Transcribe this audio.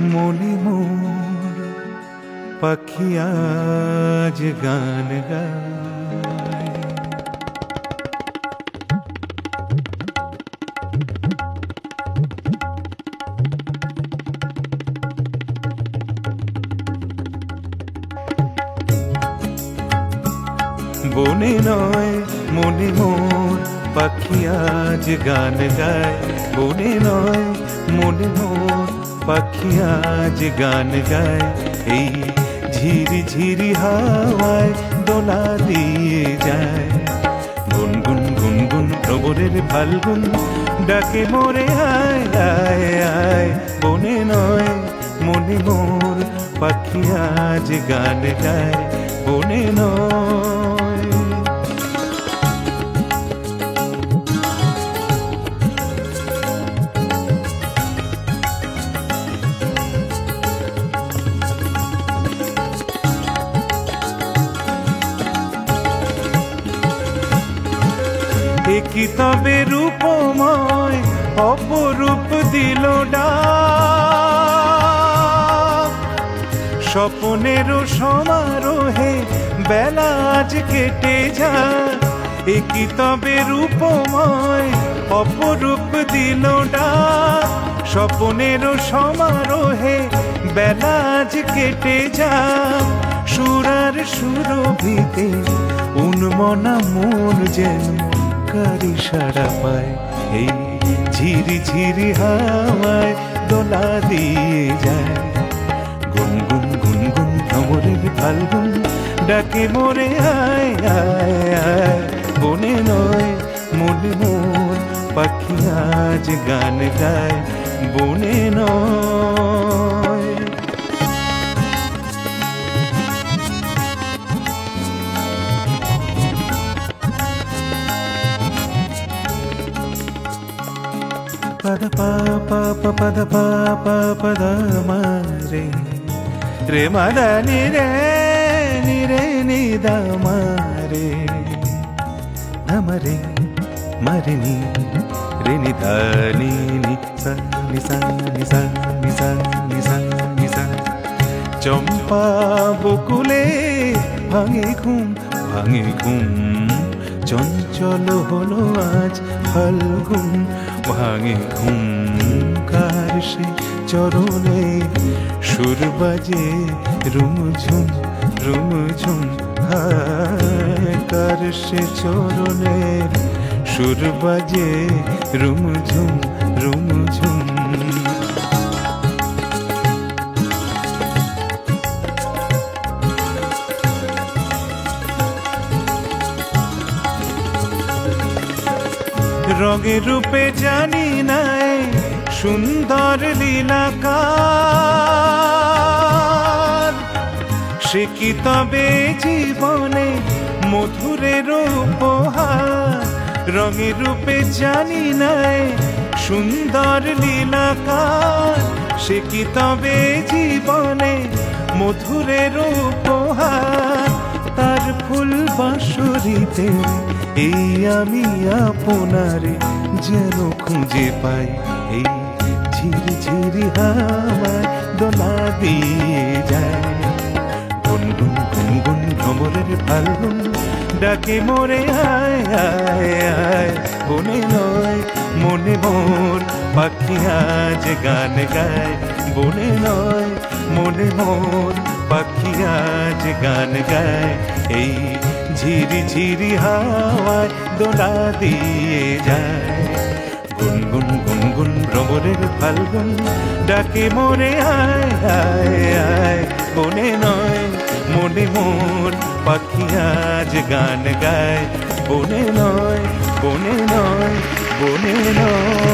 মনে মোর পাখি আজ গান গায়। বনে নয়, মনে মোর পাখি আজ গান গায়। বনে নয়, মনে মোর পাখি আজ গান গায়, এই ঝিরি ঝিরি হাওয়ায় দোলা দিয়ে যায়। গুনগুন গুনগুন প্রবরের ফাল্গুন ডাকে, মোরে আয় আয় আয়, বনে নয়, মনে মোর পাখি আজ গান গায়, বনে নয়। একই তবে রূপময় অপরূপ দিল স্বপনেরও সমারোহে বেলা আজ কেটে যা একই তবে রূপময় অপরূপ দিল ডাক। স্বপনেরও সমারোহে বেলা আজ কেটে যা সুরার সুরভিতে উন্মনা মন যেন কারি সারা পায় এই ঝিরি ঝিরি হাওয়ায় দোলা দিয়ে যায়। গুনগুন গুনগুন ভ্রমরের ফাল্গুন ডাকে মোরে, আয় আয় আয়। বনে নয়, মনে মোর পাখি আজ গান গায়। বনে নয়। పద పాప పద పాప పద మరే రే మద నిరే నిరే నిద మరే నమరే మరిని రిని ధని ని స ని స ని స ని స ని చంపా బుకులే భంగి ఘుం భంగి ఘుం চঞ্চল হলো আজ ফাল্গুন, ভাঙে ঘুম কার সে চরণে। সুর বাজে রুমঝুম রুমঝুম কার সে চরণের। সুর বাজে রুমঝুম রুমঝুম রঙে রূপে জানি নাই, সুন্দর লীলাকার। সে কি তবে জীবনে মধুরের উপহার রঙে রূপে জানি নাই, সুন্দর লীলাকার। সে কি তবে জীবনে মধুরের উপহার তার ফুল বাঁশরিতে, এই আমি আপনারে যেন খুঁজে পাই। এই ঝিরি ঝিরি হাওয়ায় দোলা দিয়ে যায়। গুনগুন গুনগুন, ভ্রমরের ফাল্গুন ডাকে মোরে, আয় আয় আয়। বনে নয় মনে মোর পাখি আজ গান গায়। বনে নয় মনে মোর পাখি আজ গান গায়। এই ঝিরি ঝিরি হাওয়ায় দোলা দিয়ে যায়। গুনগুন গুনগুন ভ্রমরের ফাল্গুন ডাকে মোরে আয় আয় আয়। বনে নয়, মনে মোর পাখি আজ গান গায়। বনে নয় বনে নয় বনে নয়।